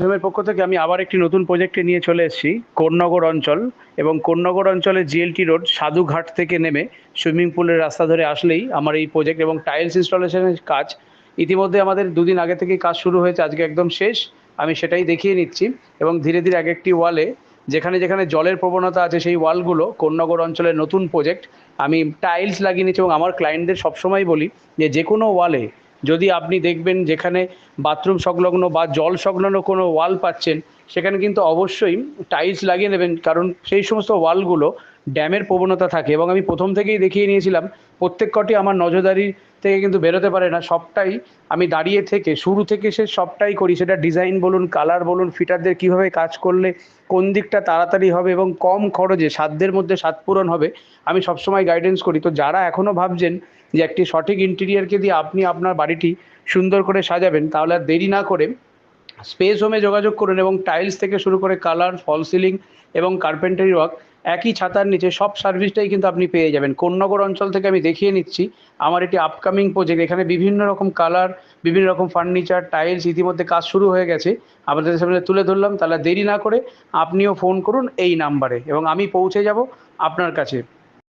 মাধ্যমের পক্ষ থেকে আমি আবার একটি নতুন প্রজেক্টে নিয়ে চলে এসেছি, কোন্নগর অঞ্চল। এবং কোন্নগর অঞ্চলের জিএলটি রোড সাধুঘাট থেকে নেমে সুইমিং পুলের রাস্তা ধরে আসলেই আমার এই প্রজেক্ট এবং টাইলস ইনস্টলেশনের কাজ। ইতিমধ্যে আমাদের দুদিন আগে থেকেই কাজ শুরু হয়েছে, আজকে একদম শেষ। আমি সেটাই দেখিয়ে নিচ্ছি এবং ধীরে ধীরে এক একটি ওয়ালে যেখানে যেখানে জলের প্রবণতা আছে সেই ওয়ালগুলো কোন্নগর অঞ্চলের নতুন প্রজেক্ট। আমি টাইলস লাগিয়ে নিচ্ছি এবং আমার ক্লায়েন্টদের সবসময় বলি যে যে কোনো ওয়ালে যদি আপনি দেখবেন যেখানে বাথরুম সংলগ্ন বা জল সংলগ্ন কোনো ওয়াল পাচ্ছেন সেখানে কিন্তু অবশ্যই টাইলস লাগিয়ে নেবেন, কারণ সেই সমস্ত ওয়ালগুলো ড্যামের প্রবণতা থাকে এবং আমি প্রথম থেকেই দেখিয়ে নিয়েছিলাম, প্রত্যেক কটি আমার নজরদারি থেকে কিন্তু বেরোতে পারে না, সবটাই আমি দাঁড়িয়ে থেকে, শুরু থেকে সে সবটাই করি, সেটা ডিজাইন বলুন কালার বলুন, ফিটারদের কীভাবে কাজ করলে কোন দিকটা তাড়াতাড়ি হবে এবং কম খরচে, সাধ্যের মধ্যে স্বাদ পূরণ হবে, আমি সবসময় গাইডেন্স করি। তো যারা এখনও ভাবছেন যে একটি সঠিক ইন্টেরিয়ারকে দিয়ে আপনি আপনার বাড়িটি সুন্দর করে সাজাবেন, তাহলে আর দেরি না করে স্পেস হোমে যোগাযোগ করুন এবং টাইলস থেকে শুরু করে কালার ফল সিলিং এবং কার্পেন্টারি ওয়ার্ক একই ছাতার নিচে সব সার্ভিসটাই কিন্তু আপনি পেয়ে যাবেন। কোন্নগর অঞ্চল থেকে আমি দেখিয়ে নিচ্ছি, আমার এটি আপকামিং প্রজেক্ট এখানে বিভিন্ন রকম কালার বিভিন্ন রকম ফার্নিচার টাইলস ইতিমধ্যে কাজ শুরু হয়ে গেছে। আপনাদের সামনে তুলে ধরলাম, তাহলে দেরি না করে আপনিও ফোন করুন এই নাম্বারে এবং আমি পৌঁছে যাব আপনার কাছে।